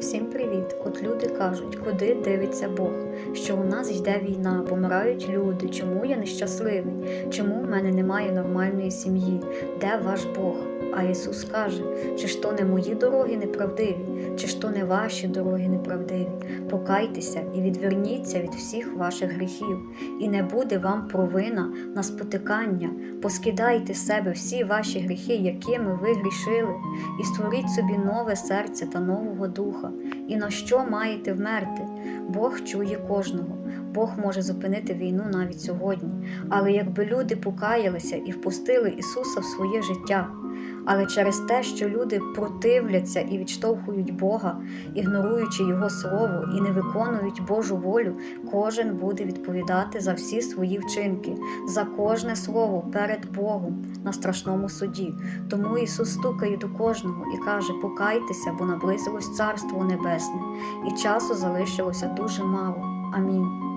Всім привіт! От люди кажуть, куди дивиться Бог, що у нас йде війна, помирають люди, чому я нещасливий, чому в мене немає нормальної сім'ї, де ваш Бог? А Ісус каже, чи ж то не мої дороги неправдиві, чи ж то не ваші дороги неправдиві. Покайтеся і відверніться від всіх ваших гріхів, і не буде вам провина на спотикання. Поскидайте себе всі ваші гріхи, якими ви грішили, і створіть собі нове серце та нового духа. І на що маєте вмерти? Бог чує кожного. Бог може зупинити війну навіть сьогодні. Але якби люди покаялися і впустили Ісуса в своє життя. Але через те, що люди противляться і відштовхують Бога, ігноруючи Його слово і не виконують Божу волю, кожен буде відповідати за всі свої вчинки, за кожне слово перед Богом на страшному суді. Тому Ісус стукає до кожного і каже: Покайтеся, бо наблизилось Царство Небесне, і часу залишилося дуже мало. Амінь.